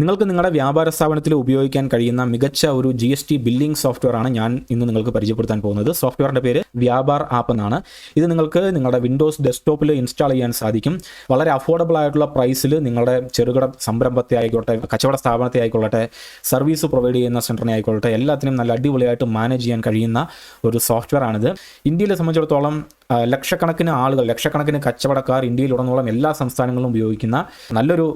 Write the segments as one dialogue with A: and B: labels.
A: നിങ്ങൾക്ക് നിങ്ങളുടെ വ്യാപാര സ്ഥാപനത്തിൽ ഉപയോഗിക്കാൻ കഴിയുന്ന മികച്ച ഒരു G S T billing software ആണ് ഞാൻ ഇന്ന് നിങ്ങൾക്ക് പരിചയപ്പെടുത്താൻ പോകുന്നത്. സോഫ്റ്റ്വെയറിന്റെ പേര് വ്യാപാർ ആപ്പ് എന്നാണ്. ഇത് നിങ്ങൾക്ക് നിങ്ങളുടെ വിൻഡോസ് ഡെസ്ക്ടോപ്പിൽ ഇൻസ്റ്റാൾ ചെയ്യാൻ സാധിക്കും. വളരെ അഫോർഡബിൾ ആയിട്ടുള്ള പ്രൈസിൽ നിങ്ങളുടെ ചെറുകിട സംരംഭത്തെ ആയിക്കോട്ടെ കച്ചവട സ്ഥാപനത്തെ ആയിക്കൊള്ളട്ടെ സർവീസ് പ്രൊവൈഡ് ചെയ്യുന്ന സെന്ററിനെ ആയിക്കോട്ടെ എല്ലാത്തിനും നല്ല അടിപൊളിയായിട്ട് മാനേജ് ചെയ്യാൻ കഴിയുന്ന ഒരു സോഫ്റ്റ്വെയർ ആണിത്. ഇന്ത്യയിലെ സംബന്ധിച്ചിടത്തോളം ലക്ഷക്കണക്കിന് ആളുകൾ ലക്ഷക്കണക്കിന് കച്ചവടക്കാർ ഇന്ത്യയിലുടനീളം എല്ലാ സംസ്ഥാനങ്ങളിലും ഉപയോഗിക്കുന്ന നല്ലൊരു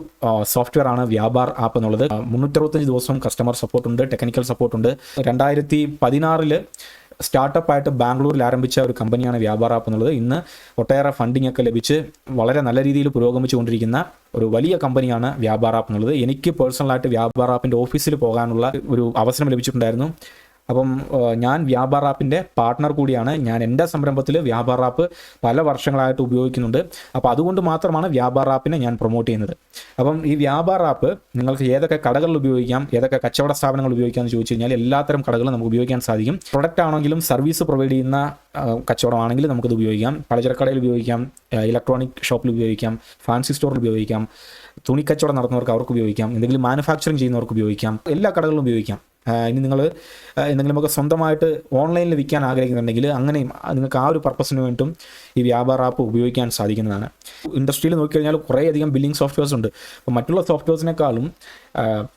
A: സോഫ്റ്റ്വെയർ ആണ് വ്യാപാർ ആപ്പ് എന്നുള്ളത്. മുന്നൂറ്ററുപത്തഞ്ച് ദിവസം കസ്റ്റമർ സപ്പോർട്ട് ഉണ്ട് ടെക്നിക്കൽ സപ്പോർട്ട് ഉണ്ട്. രണ്ടായിരത്തി പതിനാറിൽ സ്റ്റാർട്ടപ്പ് ആയിട്ട് ബാംഗ്ലൂരിൽ ആരംഭിച്ച ഒരു കമ്പനിയാണ് വ്യാപാർ ആപ്പ് എന്നുള്ളത്. ഇന്ന് ഒട്ടേറെ ഫണ്ടിംഗ് ഒക്കെ ലഭിച്ച് വളരെ നല്ല രീതിയിൽ പുരോഗമിച്ചുകൊണ്ടിരിക്കുന്ന ഒരു വലിയ കമ്പനിയാണ് വ്യാപാർ ആപ്പ് എന്നുള്ളത്. എനിക്ക് പേഴ്സണലായിട്ട് വ്യാപാർ ആപ്പിന്റെ ഓഫീസിൽ പോകാനുള്ള ഒരു അവസരം ലഭിച്ചിട്ടുണ്ടായിരുന്നു. അപ്പം ഞാൻ വ്യാപാർ ആപ്പിന്റെ പാർട്ട്ണർ കൂടിയാണ്. ഞാൻ എന്റെ സംരംഭത്തിൽ വ്യാപാർ ആപ്പ് പല വർഷങ്ങളായിട്ട് ഉപയോഗിക്കുന്നുണ്ട്. അപ്പോൾ അതുകൊണ്ട് മാത്രമാണ് വ്യാപാർ ആപ്പിനെ ഞാൻ പ്രൊമോട്ട് ചെയ്യുന്നത്. അപ്പം ഈ വ്യാപാർ ആപ്പ് നിങ്ങൾക്ക് ഏതൊക്കെ കടകളിൽ ഉപയോഗിക്കാം ഏതൊക്കെ കച്ചവട സ്ഥാപനങ്ങൾ ഉപയോഗിക്കാം എന്ന് ചോദിച്ചു കഴിഞ്ഞാൽ എല്ലാത്തരം കടകളും നമുക്ക് ഉപയോഗിക്കാൻ സാധിക്കും. പ്രൊഡക്റ്റ് ആണെങ്കിലും സർവീസ് പ്രൊവൈഡ് ചെയ്യുന്ന കച്ചവടമാണെങ്കിലും നമുക്കിത് ഉപയോഗിക്കാം. പലചരക്കടയിൽ ഉപയോഗിക്കാം ഇലക്ട്രോണിക് ഷോപ്പിൽ ഉപയോഗിക്കാം ഫാൻസി സ്റ്റോറിൽ ഉപയോഗിക്കാം തുണിക്കച്ചവടം നടത്തുന്നവർക്ക് അവർക്ക് ഉപയോഗിക്കാം എന്തെങ്കിലും മാനുഫാക്ചറിങ് ചെയ്യുന്നവർക്ക് ഉപയോഗിക്കാം എല്ലാ കടകളിലും ഉപയോഗിക്കാം. ഇനി നിങ്ങൾ എന്തെങ്കിലുമൊക്കെ സ്വന്തമായിട്ട് ഓൺലൈനിൽ വിൽക്കാൻ ആഗ്രഹിക്കുന്നുണ്ടെങ്കിൽ അങ്ങനെയും നിങ്ങൾക്ക് ആ ഒരു പർപ്പസിന് വേണ്ടിയിട്ടും ഈ വ്യാപാര ആപ്പ് ഉപയോഗിക്കാൻ സാധിക്കുന്നതാണ്. ഇൻഡസ്ട്രിയിൽ നോക്കിക്കഴിഞ്ഞാൽ കുറേയധികം ബില്ലിംഗ് സോഫ്റ്റ്വെയർസ് ഉണ്ട്. അപ്പോൾ മറ്റുള്ള സോഫ്റ്റ്വെയർസിനേക്കാളും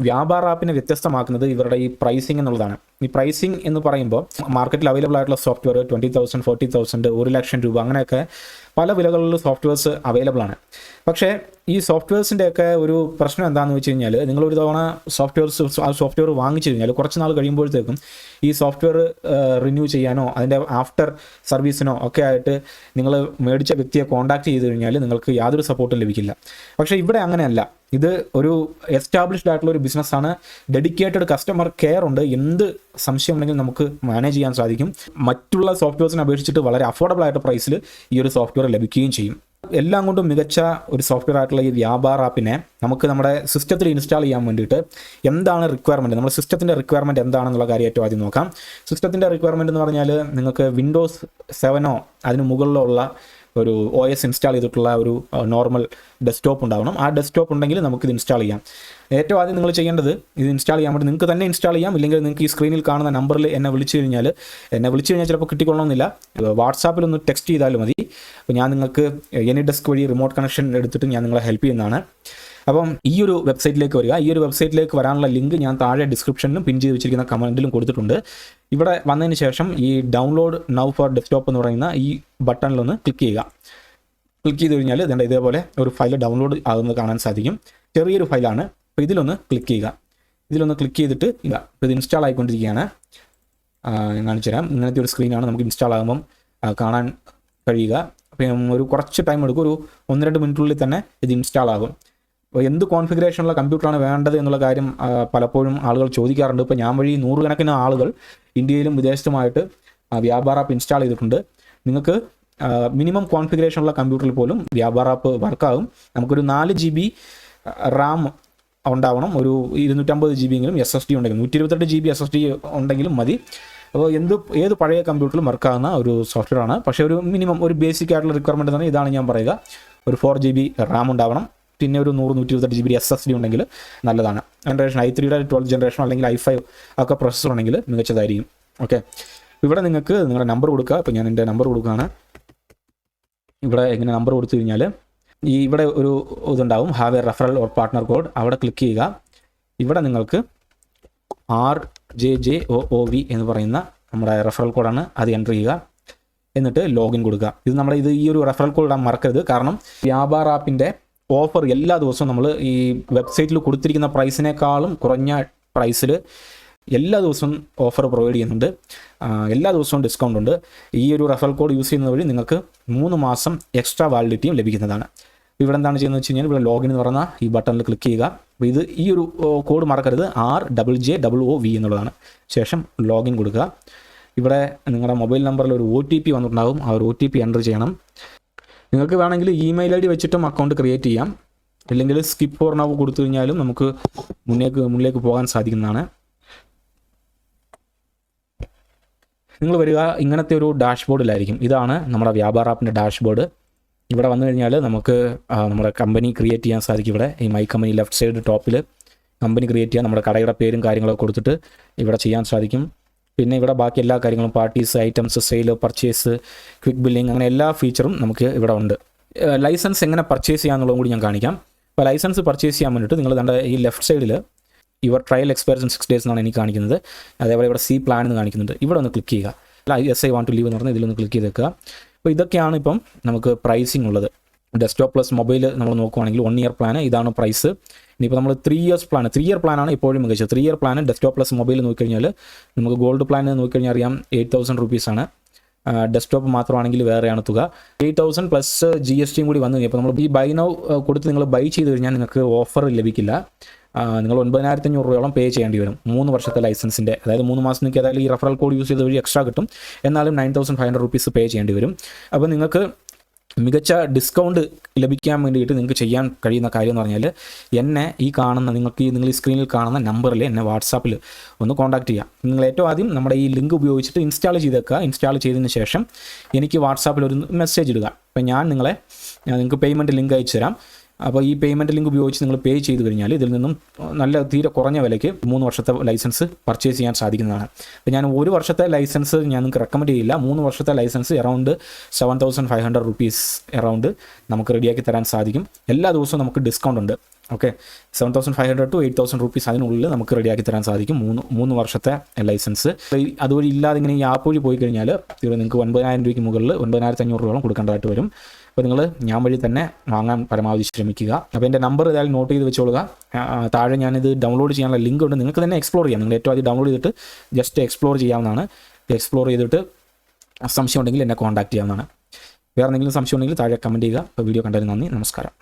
A: വ്യാപാര ആപ്പിനെ വ്യത്യസ്തമാക്കുന്നത് ഇവരുടെ ഈ പ്രൈസിങ് എന്നുള്ളതാണ്. ഈ പ്രൈസിങ് എന്ന് പറയുമ്പോൾ മാർക്കറ്റിൽ അവൈലബിൾ ആയിട്ടുള്ള software twenty thousand forty thousand ഒരു ലക്ഷം രൂപ അങ്ങനെയൊക്കെ പല വിലകളിലുള്ള സോഫ്റ്റ്വെയർസ് അവൈലബിൾ ആണ്. പക്ഷേ ഈ സോഫ്റ്റ്വെയർസിന്റെ ഒക്കെ ഒരു പ്രശ്നം എന്താണെന്ന് വെച്ച് കഴിഞ്ഞാൽ നിങ്ങൾ ഒരു തവണ സോഫ്റ്റ്വെയർസ് ആ സോഫ്റ്റ്വെയർ വാങ്ങിച്ചു കഴിഞ്ഞാൽ കുറച്ച് നാൾ കഴിയുമ്പോഴത്തേക്കും ഈ സോഫ്റ്റ്വെയർ റിന്യൂ ചെയ്യാനോ അതിന്റെ ആഫ്റ്റർ സർവീസിനോ ഒക്കെ ആയിട്ട് നിങ്ങൾ മേടിച്ച വ്യക്തിയെ കോൺടാക്ട് ചെയ്ത് കഴിഞ്ഞാൽ നിങ്ങൾക്ക് യാതൊരു സപ്പോർട്ടും ലഭിക്കില്ല. പക്ഷേ ഇവിടെ അങ്ങനെയല്ല. ഇത് ഒരു എസ്റ്റാബ്ലിഷ്ഡ് ആയിട്ടുള്ള ഒരു ബിസിനസ്സാണ് ഡെഡിക്കേറ്റഡ് കസ്റ്റമർ കെയർ ഉണ്ട്. എന്ത് സംശയം ഉണ്ടെങ്കിലും നമുക്ക് മാനേജ് ചെയ്യാൻ സാധിക്കും. മറ്റുള്ള സോഫ്റ്റ്വെയർസിനെ അപേക്ഷിച്ചിട്ട് വളരെ അഫോർഡബിൾ ആയിട്ട് പ്രൈസിൽ ഈ ഒരു സോഫ്റ്റ്വെയർ ലഭിക്കുകയും ചെയ്യും. എല്ലാം കൊണ്ടും മികച്ച ഒരു സോഫ്റ്റ്വെയർ ആയിട്ടുള്ള ഈ വ്യാപാർ ആപ്പിനെ നമുക്ക് നമ്മുടെ സിസ്റ്റത്തിൽ ഇൻസ്റ്റാൾ ചെയ്യാൻ വേണ്ടിയിട്ട് എന്താണ് റിക്വയർമെന്റ് നമ്മുടെ സിസ്റ്റത്തിന്റെ റിക്വയർമെന്റ് എന്താണെന്നുള്ള കാര്യം ഏറ്റവും ആദ്യം നോക്കാം. സിസ്റ്റത്തിന്റെ റിക്വയർമെന്റ് എന്ന് പറഞ്ഞാൽ നിങ്ങൾക്ക് വിൻഡോസ് സെവനോ അതിന് മുകളിലോ ഉള്ള ഒരു ഒ എസ് ഇൻസ്റ്റാൾ ചെയ്തിട്ടുള്ള ഒരു നോർമൽ ഡെസ്ക്ടോപ്പ് ഉണ്ടാവണം. ആ ഡെസ്ക്ടോപ്പ് ഉണ്ടെങ്കിൽ നമുക്ക് ഇത് ഇൻസ്റ്റാൾ ചെയ്യാം. ഏറ്റവും ആദ്യം നിങ്ങൾ ചെയ്യേണ്ടത് ഇത് ഇൻസ്റ്റാൾ ചെയ്യാൻ വേണ്ടി നിങ്ങൾക്ക് തന്നെ ഇൻസ്റ്റാൾ ചെയ്യാം. ഇല്ലെങ്കിൽ നിങ്ങൾക്ക് ഈ സ്ക്രീനിൽ കാണുന്ന നമ്പറിൽ എന്നെ വിളിച്ചു കഴിഞ്ഞാൽ എന്നെ വിളിച്ചു കഴിഞ്ഞാൽ ചിലപ്പോൾ കിട്ടിക്കൊള്ളണമെന്നില്ല. വാട്സാപ്പിൽ ഒന്ന് ടെക്സ്റ്റ് ചെയ്താലും മതി. അപ്പോൾ ഞാൻ നിങ്ങൾക്ക് എനി ഡെസ്ക് വഴി റിമോട്ട് കണക്ഷൻ എടുത്തിട്ട് ഞാൻ നിങ്ങളെ ഹെൽപ്പ് ചെയ്യുന്നതാണ്. അപ്പം ഈ ഒരു വെബ്സൈറ്റിലേക്ക് വരിക. ഈ ഒരു വെബ്സൈറ്റിലേക്ക് വരാനുള്ള ലിങ്ക് ഞാൻ താഴെ ഡിസ്ക്രിപ്ഷനിലും പിൻ ചെയ്ത് വെച്ചിരിക്കുന്ന കമന്റിലും കൊടുത്തിട്ടുണ്ട്. ഇവിടെ വന്നതിന് ശേഷം ഈ ഡൗൺലോഡ് നൗ ഫോർ ഡെസ്ക്ടോപ്പ് എന്ന് പറയുന്ന ഈ ബട്ടണിലൊന്ന് ക്ലിക്ക് ചെയ്യുക. ക്ലിക്ക് ചെയ്ത് കഴിഞ്ഞാൽ ഇതേണ്ട ഇതേപോലെ ഒരു ഫയൽ ഡൗൺലോഡ് ആകുന്നത് കാണാൻ സാധിക്കും. ചെറിയൊരു ഫയലാണ് അപ്പോൾ ഇതിലൊന്ന് ക്ലിക്ക് ചെയ്യുക. ഇതിലൊന്ന് ക്ലിക്ക് ചെയ്തിട്ട് ഇല്ല ഇത് ഇൻസ്റ്റാൾ ആയിക്കൊണ്ടിരിക്കുകയാണ്. കാണിച്ചു തരാം. ഇങ്ങനത്തെ ഒരു സ്ക്രീനാണ് നമുക്ക് ഇൻസ്റ്റാൾ ആകുമ്പം കാണാൻ കഴിയുക. അപ്പം ഒരു കുറച്ച് ടൈം എടുക്കും. ഒരു ഒന്ന് രണ്ട് മിനിറ്റിനുള്ളിൽ തന്നെ ഇത് ഇൻസ്റ്റാൾ ആകും. എന്ത് കോൺഫിഗറേഷനുള്ള കമ്പ്യൂട്ടറാണ് വേണ്ടത് എന്നുള്ള കാര്യം പലപ്പോഴും ആളുകൾ ചോദിക്കാറുണ്ട്. ഇപ്പോൾ ഞാൻ വഴി നൂറുകണക്കിന് ആളുകൾ ഇന്ത്യയിലും വിദേശത്തുമായിട്ട് വ്യാപാര ആപ്പ് ഇൻസ്റ്റാൾ ചെയ്തിട്ടുണ്ട്. നിങ്ങൾക്ക് മിനിമം കോൺഫിഗറേഷനുള്ള കമ്പ്യൂട്ടറിൽ പോലും വ്യാപാര ആപ്പ് വർക്കാകും നമുക്കൊരു നാല് ജി ബി റാം ഉണ്ടാവണം. ഒരു ഇരുന്നൂറ്റമ്പത് ജി ബി എങ്കിലും എസ് എസ് ഡി ഉണ്ടെങ്കിൽ നൂറ്റി ഇരുപത്തെട്ട് G B S S D ഉണ്ടെങ്കിലും മതി. അപ്പോൾ എന്ത് ഏത് പഴയ കമ്പ്യൂട്ടറിലും വർക്കാകുന്ന ഒരു സോഫ്റ്റ്വെയർ ആണ്. പക്ഷേ ഒരു മിനിമം ഒരു ബേസിക് ആയിട്ടുള്ള റിക്വയർമെന്റ് തന്നെ ഇതാണ് ഞാൻ പറയുക. ഒരു ഫോർ ജി ബി റാം ഉണ്ടാവണം. പിന്നെ ഒരു നൂറ് നൂറ്റി ഇരുപത്തെട്ട് G B S S D ഉണ്ടെങ്കിൽ നല്ലതാണ്. ജനറേഷൻ ഐ ത്രീയുടെ ട്വൽത്ത് ജനറേഷൻ അല്ലെങ്കിൽ ഐ ഫൈവ് ഒക്കെ പ്രൊസസ്സർ ഉണ്ടെങ്കിൽ മികച്ചതായിരിക്കും. ഓക്കെ ഇവിടെ നിങ്ങൾക്ക് നിങ്ങളുടെ നമ്പർ കൊടുക്കുക. ഇപ്പോൾ ഞാൻ എന്റെ നമ്പർ കൊടുക്കുകയാണ്. ഇവിടെ എങ്ങനെ നമ്പർ കൊടുത്തു കഴിഞ്ഞാൽ ഈ ഇവിടെ ഒരു ഇതുണ്ടാവും. Have a referral or partner code അവിടെ ക്ലിക്ക് ചെയ്യുക. ഇവിടെ നിങ്ങൾക്ക് R J J O O V എന്ന് പറയുന്ന നമ്മുടെ റെഫറൽ കോഡാണ് അത് എന്റർ ചെയ്യുക. എന്നിട്ട് ലോഗിൻ കൊടുക്കുക. ഇത് നമ്മുടെ ഇത് ഈ ഒരു റെഫറൽ കോഡ് ഇടാൻ മറക്കരുത്. കാരണം വ്യാപാർ ആപ്പിന്റെ ഓഫർ എല്ലാ ദിവസവും നമ്മൾ ഈ വെബ്സൈറ്റിൽ കൊടുത്തിരിക്കുന്ന പ്രൈസിനേക്കാളും കുറഞ്ഞ പ്രൈസിൽ എല്ലാ ദിവസവും ഓഫർ പ്രൊവൈഡ് ചെയ്യുന്നുണ്ട്. എല്ലാ ദിവസവും ഡിസ്കൗണ്ട് ഉണ്ട്. ഈ ഒരു റെഫറൽ കോഡ് യൂസ് ചെയ്യുന്നത് വഴി നിങ്ങൾക്ക് മൂന്ന് മാസം എക്സ്ട്രാ വാലിഡിറ്റിയും ലഭിക്കുന്നതാണ്. ഇവിടെ എന്താണ് ചെയ്യുന്നത് വെച്ച് കഴിഞ്ഞാൽ ഇവിടെ ലോഗിൻ എന്ന് പറഞ്ഞ ഈ ബട്ടണിൽ ക്ലിക്ക് ചെയ്യുക. അപ്പോൾ ഇത് ഈ ഒരു കോഡ് മറക്കരുത്. R double J double O V എന്നുള്ളതാണ്. ശേഷം ലോഗിൻ കൊടുക്കുക. ഇവിടെ നിങ്ങളുടെ മൊബൈൽ നമ്പറിൽ ഒരു ഒ ടി പി വന്നിട്ടുണ്ടാകും. ആ ഒരു ഒ ടി പി എന്റർ ചെയ്യണം. നിങ്ങൾക്ക് വേണമെങ്കിൽ ഇമെയിൽ ഐ ഡി വെച്ചിട്ടും അക്കൗണ്ട് ക്രിയേറ്റ് ചെയ്യാം. അല്ലെങ്കിൽ സ്കിപ്പ് ഓർ നവ് കൊടുത്തു കഴിഞ്ഞാലും നമുക്ക് മുന്നേക്ക് മുന്നിലേക്ക് പോകാൻ സാധിക്കുന്നതാണ്. നിങ്ങൾ വരിക ഇങ്ങനത്തെ ഒരു ഡാഷ്ബോർഡിലായിരിക്കും ഇതാണ് നമ്മുടെ വ്യാപാര ആപ്പിന്റെ ഡാഷ്ബോർഡ് ഇവിടെ വന്നു കഴിഞ്ഞാൽ നമുക്ക് നമ്മുടെ കമ്പനി ക്രിയേറ്റ് ചെയ്യാൻ സാധിക്കും ഇവിടെ. ഈ മൈ കമ്പനി ലെഫ്റ്റ് സൈഡ് ടോപ്പിൽ കമ്പനി ക്രിയേറ്റ് ചെയ്യാൻ നമ്മുടെ കടയുടെ പേരും കാര്യങ്ങളൊക്കെ കൊടുത്തിട്ട് ഇവിടെ ചെയ്യാൻ സാധിക്കും. പിന്നെ ഇവിടെ ബാക്കി എല്ലാ കാര്യങ്ങളും parties items sale purchase quick billing അങ്ങനെ എല്ലാ ഫീച്ചറും നമുക്ക് ഇവിടെ ഉണ്ട്. ലൈസൻസ് എങ്ങനെ പർച്ചേസ് ചെയ്യാമെന്നുള്ളതും കൂടി ഞാൻ കാണിക്കാം. അപ്പോൾ ലൈസൻസ് പർച്ചേസ് ചെയ്യാൻ വേണ്ടിയിട്ട് നിങ്ങൾ നമ്മുടെ ഈ ലെഫ്റ്റ് സൈഡിൽ your trial expires in six days എന്നാണ് എനിക്ക് കാണിക്കുന്നത്. അതേപോലെ ഇവിടെ സി പ്ലാൻ എന്ന് കാണിക്കുന്നുണ്ട്. ഇവിടെ ഒന്ന് ക്ലിക്ക് ചെയ്യുക. അല്ല yes I want to leave എന്ന് പറഞ്ഞാൽ ഇതിലൊന്ന് ക്ലിക്ക് ചെയ്ത് വെക്കുക അപ്പോൾ ഇതൊക്കെയാണ് ഇപ്പം നമുക്ക് പ്രൈസിംഗ് ഉള്ളത്. ഡെസ്ക്ടോപ്പ് പ്ലസ് മൊബൈൽ നമ്മൾ നോക്കുവാണെങ്കിൽ വൺ ഇയർ പ്ലാൻ ഇതാണ് പ്രൈസ് ഇനിയിപ്പോൾ നമ്മൾ three years plan three year പ്ലാനാണ് ഇപ്പോഴും മികച്ചത്. Three year plan desktop plus mobile നോക്കിക്കഴിഞ്ഞാൽ നമുക്ക് ഗോൾഡ് പ്ലാൻ നോക്കിക്കഴിഞ്ഞാൽ അറിയാം എയ്റ്റ് തൗസൻഡ് റുപ്പീസാണ് ഡെസ്ക്ടോപ്പ് മാത്രമാണെങ്കിൽ വേറെയാണ് തുക. Eight thousand plus G S ടിയും കൂടി വന്നു കഴിഞ്ഞപ്പോൾ നമ്മൾ ഈ ബൈ നൗ കൊടുത്ത് നിങ്ങൾ ബൈ ചെയ്ത് കഴിഞ്ഞാൽ നിങ്ങൾക്ക് ഓഫർ ലഭിക്കില്ല. നിങ്ങൾ ഒൻപതിനായിരത്തി അഞ്ഞൂറ് രൂപയോളം പേ ചെയ്യേണ്ടി വരും. മൂന്ന് വർഷത്തെ ലൈസൻസിന്റെ അതായത് മൂന്ന് മാസം നിങ്ങൾക്ക് അതായത് ഈ റഫറൽ കോഡ് യൂസ് ചെയ്ത് വഴി എക്സ്ട്രാ കിട്ടും. എന്നാലും nine thousand five hundred rupees pay ചെയ്യേണ്ടി വരും. അപ്പോൾ നിങ്ങൾക്ക് മികച്ച ഡിസ്കൗണ്ട് ലഭിക്കാൻ വേണ്ടിയിട്ട് നിങ്ങൾക്ക് ചെയ്യാൻ കഴിയുന്ന കാര്യം എന്ന് പറഞ്ഞാൽ എന്നെ ഈ കാണുന്ന നിങ്ങൾക്ക് ഈ നിങ്ങൾ ഈ സ്ക്രീനിൽ കാണുന്ന നമ്പറിൽ എന്നെ വാട്സാപ്പിൽ ഒന്ന് കോൺടാക്ട് ചെയ്യാം. നിങ്ങൾ ഏറ്റവും ആദ്യം നമ്മുടെ ഈ ലിങ്ക് ഉപയോഗിച്ചിട്ട് ഇൻസ്റ്റാൾ ചെയ്തേക്കുക. ഇൻസ്റ്റാൾ ചെയ്തതിന് ശേഷം എനിക്ക് വാട്സാപ്പിൽ ഒരു മെസ്സേജ് ഇടുക. അപ്പോൾ ഞാൻ നിങ്ങളെ നിങ്ങൾക്ക് പേയ്മെന്റ് ലിങ്ക് അയച്ചു തരാം അപ്പോൾ ഈ പേയ്മെന്റ് ലിങ്ക് ഉപയോഗിച്ച് നിങ്ങൾ പേ ചെയ്ത് കഴിഞ്ഞാൽ ഇതിൽ നിന്നും നല്ല തീരെ കുറഞ്ഞ വിലയ്ക്ക് മൂന്ന് വർഷത്തെ ലൈസൻസ് പർച്ചേസ് ചെയ്യാൻ സാധിക്കുന്നതാണ്. അപ്പോൾ ഞാൻ ഒരു വർഷത്തെ ലൈസൻസ് ഞാൻ നിങ്ങൾക്ക് റെക്കമെൻഡ് ചെയ്യില്ല. മൂന്ന് വർഷത്തെ licence around seven thousand five hundred rupees around നമുക്ക് റെഡിയാക്കി തരാൻ സാധിക്കും. എല്ലാ ദിവസവും നമുക്ക് ഡിസ്കൗണ്ട് ഉണ്ട്. Okay seven thousand five hundred to eight thousand rupees അതിനുള്ളിൽ നമുക്ക് റെഡിയാക്കി തരാൻ സാധിക്കും മൂന്ന് മൂന്ന് വർഷത്തെ ലൈസൻസ് അതുവഴി ഇല്ലാതെ ഇങ്ങനെ ഈ ആപ്പ് വഴി പോയി കഴിഞ്ഞാൽ നിങ്ങൾക്ക് ഒൻപതിനായിരം രൂപയ്ക്ക് മുകളിൽ ഒൻപതിനായിരത്തി അഞ്ഞൂറ് രൂപയോളം കൊടുക്കേണ്ടതായിട്ട് വരും. അപ്പോൾ നിങ്ങൾ ഞാൻ വഴി തന്നെ വാങ്ങാൻ പരമാവധി ശ്രമിക്കുക. അപ്പോൾ എന്റെ നമ്പർ ഏതായാലും നോട്ട് ചെയ്ത് വെച്ചോളുക. താഴെ ഞാനിത് ഡൗൺലോഡ് ചെയ്യാനുള്ള ലിങ്ക് ഉണ്ട്. നിങ്ങൾക്ക് തന്നെ എക്സ്പ്ലോർ ചെയ്യാം. നിങ്ങൾ ഏറ്റവും ആദ്യം ഡൗൺലോഡ് ചെയ്തിട്ട് ജസ്റ്റ് എക്സ്പ്ലോർ ചെയ്യാവുന്നതാണ്. എക്സ്പ്ലോർ ചെയ്തിട്ട് സംശയം ഉണ്ടെങ്കിൽ എന്നെ കോൺടാക്ട് ചെയ്യാവുന്നതാണ്. വേറെ എന്തെങ്കിലും സംശയം ഉണ്ടെങ്കിൽ താഴെ കമന്റ് ചെയ്യുക. അപ്പോൾ വീഡിയോ കണ്ടതിന് നന്ദി. നമസ്കാരം.